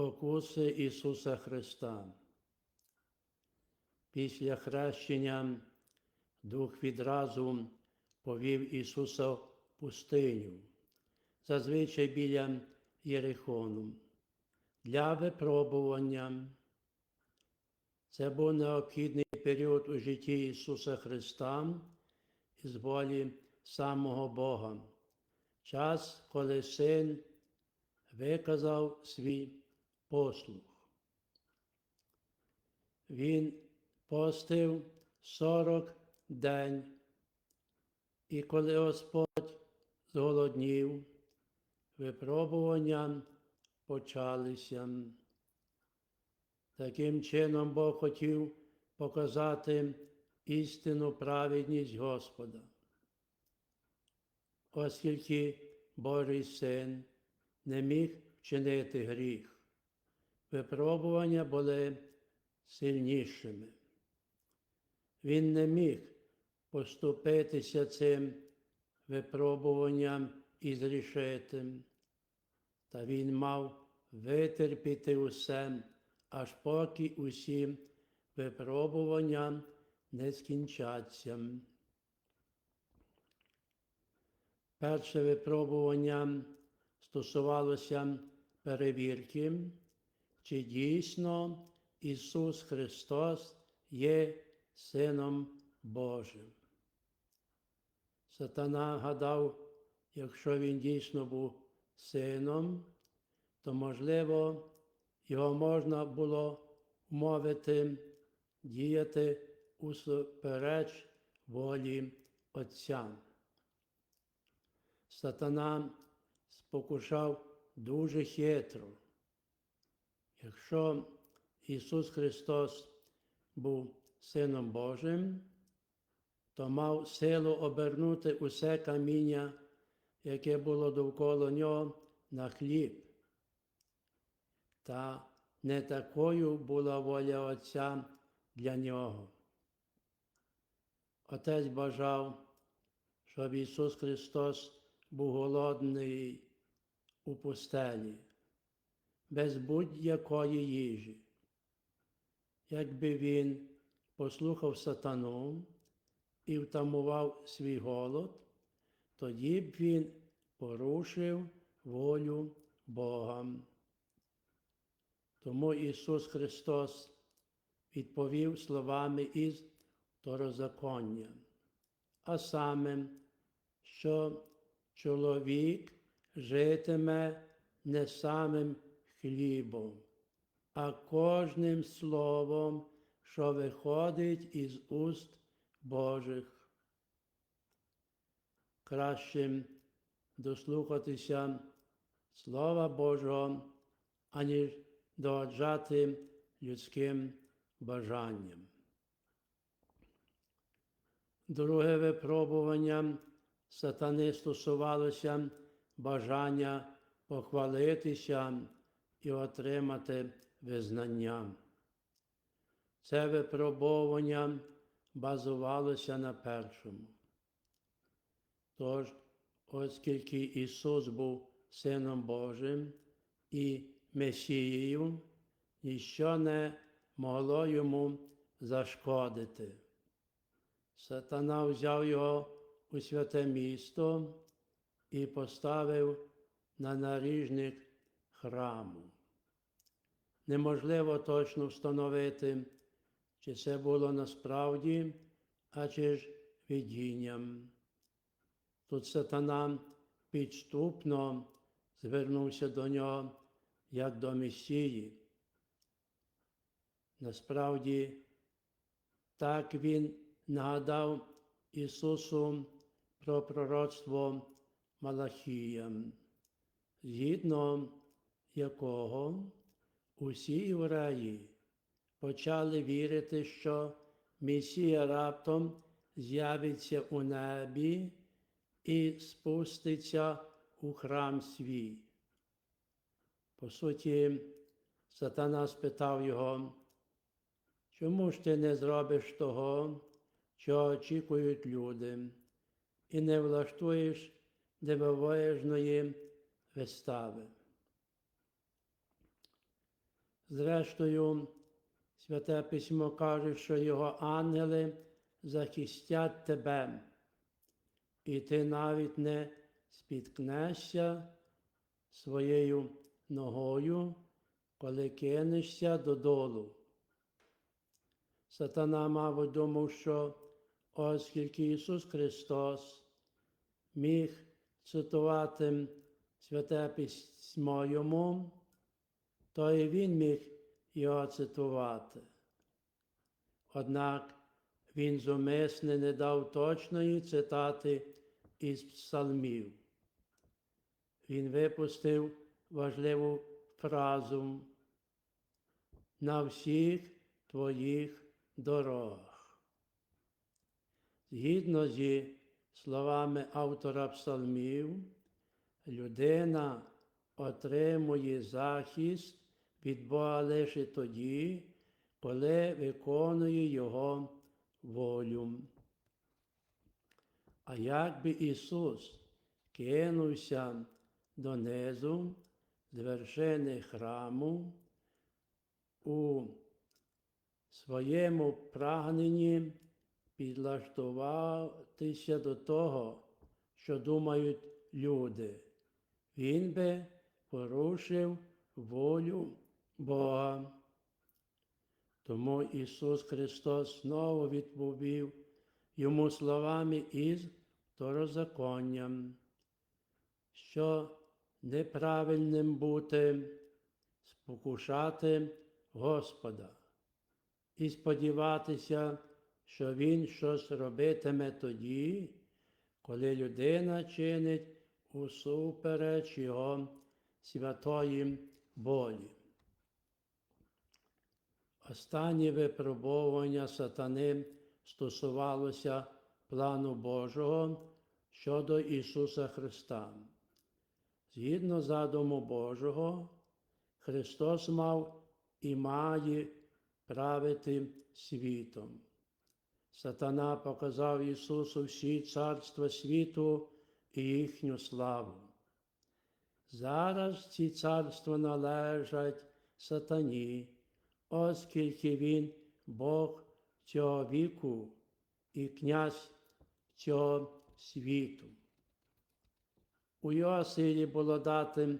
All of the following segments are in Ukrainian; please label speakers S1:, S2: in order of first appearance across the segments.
S1: Спокуси Ісуса Христа. Після хрещення Дух відразу повів Ісуса в пустиню, зазвичай біля Єрихону, для випробування. Це був необхідний період у житті Ісуса Христа із волі самого Бога. Час, коли Син виказав свій послух. Він постив сорок день, і коли Господь зголоднів, випробування почалися. Таким чином Бог хотів показати істинну праведність Господа, оскільки Божий син не міг вчинити гріх. Випробування були сильнішими. Він не міг поступитися цим випробуванням і зрішити, та він мав витерпіти усе, аж поки усі випробування не скінчаться. Перше випробування стосувалося перевірки, чи дійсно Ісус Христос є Сином Божим. Сатана гадав, якщо він дійсно був сином, то, можливо, його можна було вмовити діяти усупереч волі Отця. Сатана спокушав дуже хитро. Якщо Ісус Христос був Сином Божим, то мав силу обернути усе каміння, яке було довкола нього, на хліб. Та не такою була воля Отця для нього. Отець бажав, щоб Ісус Христос був голодний у пустелі, без будь-якої їжі. Якби він послухав сатану і втамував свій голод, тоді б він порушив волю Бога. Тому Ісус Христос відповів словами із Второзаконня, а саме, що чоловік житиме не самим хлібом, а кожним словом, що виходить із уст Божих. Кращим дослухатися Слова Божого, аніж догоджати людським бажанням. Друге випробування сатани стосувалося бажання похвалитися і отримати визнання. Це випробування базувалося на першому. Тож, оскільки Ісус був Сином Божим і Месією, ніщо не могло йому зашкодити. Сатана взяв його у святе місто і поставив на наріжник храму. Неможливо точно встановити, чи це було насправді, а чи ж видінням. Тут сатана підступно звернувся до нього як до Месії. Насправді, так він нагадав Ісусу про пророцтво Малахія, згідно якого усі євреї почали вірити, що Месія раптом з'явиться у небі і спуститься у храм свій. По суті, сатана спитав його, чому ж ти не зробиш того, що очікують люди, і не влаштуєш дивовижної вистави? Зрештою, Святе Письмо каже, що його ангели захистять тебе, і ти навіть не спіткнешся своєю ногою, коли кинешся додолу. Сатана, мабуть, думав, що оскільки Ісус Христос міг цитувати Святе Письмо йому, то і він міг його цитувати. Однак він зумисне не дав точної цитати із псалмів. Він випустив важливу фразу на всіх твоїх дорогах. Згідно зі словами автора псалмів, людина отримує захист від лише тоді, коли виконує Його волю. А якби Ісус кинувся донизу з вершини храму у своєму прагненні підлаштуватися до того, що думають люди, Він би порушив волю Бога. Тому Ісус Христос знову відповів йому словами із второзаконням, що неправильним бути, спокушати Господа і сподіватися, що Він щось робитиме тоді, коли людина чинить усупереч Його святої волі. Останнє випробовування сатани стосувалося плану Божого щодо Ісуса Христа. Згідно задуму Божого, Христос мав і має правити світом. Сатана показав Ісусу всі царства світу і їхню славу. Зараз ці царства належать сатані, оскільки він Бог цього віку і князь цього світу. У його силі було дати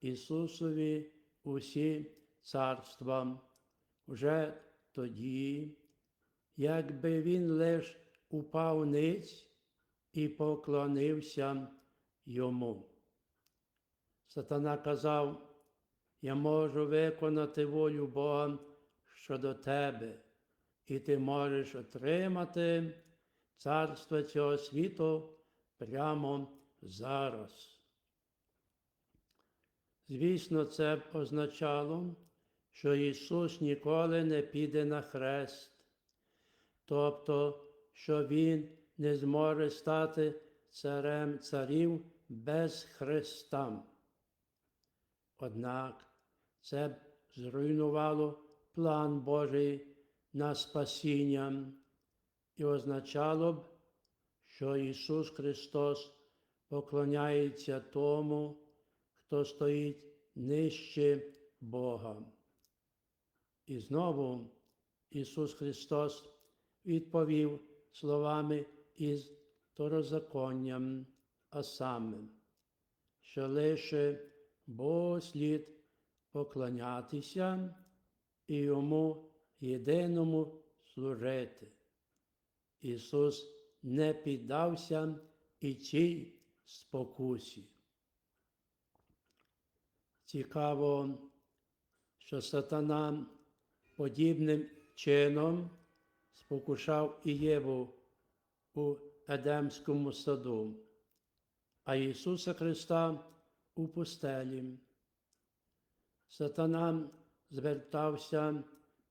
S1: Ісусові усі царства вже тоді, якби він лиш упав ниць і поклонився йому. Сатана казав, я можу виконати волю Бога щодо тебе, і ти можеш отримати царство цього світу прямо зараз. Звісно, це б означало, що Ісус ніколи не піде на хрест, тобто, що Він не зможе стати царем царів без Христа. Однак це б зруйнувало план Божий на спасіння і означало б, що Ісус Христос поклоняється тому, хто стоїть нижче Бога. І знову Ісус Христос відповів словами із второзаконням, а саме, що лише Богу слід поклонятися і йому єдиному служити. Ісус не піддався і цій спокусі. Цікаво, що сатана подібним чином спокушав і Єву у Едемському саду, а Ісуса Христа у пустелі. Сатана звертався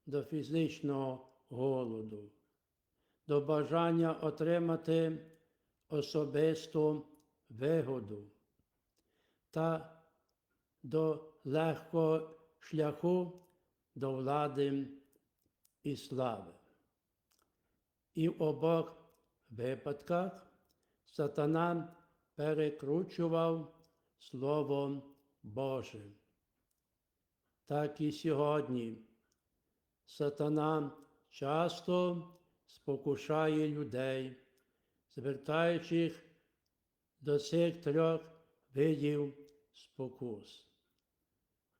S1: до фізичного голоду, до бажання отримати особисту вигоду та до легкого шляху до влади і слави. І в обох випадках сатана перекручував Слово Боже. так і сьогодні. Сатана часто спокушає людей, звертаючи до цих трьох видів спокус.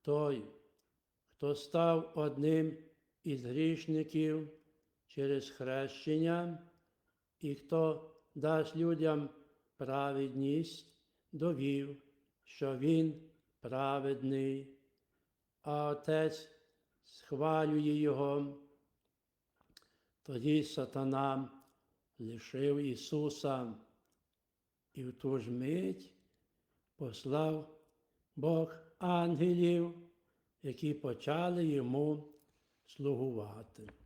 S1: Той, хто став одним із грішників через хрещення, і хто дасть людям праведність, довів, що він праведний, а Отець схвалює його. Тоді сатана лишив Ісуса і в ту ж мить послав Бог ангелів, які почали йому слугувати.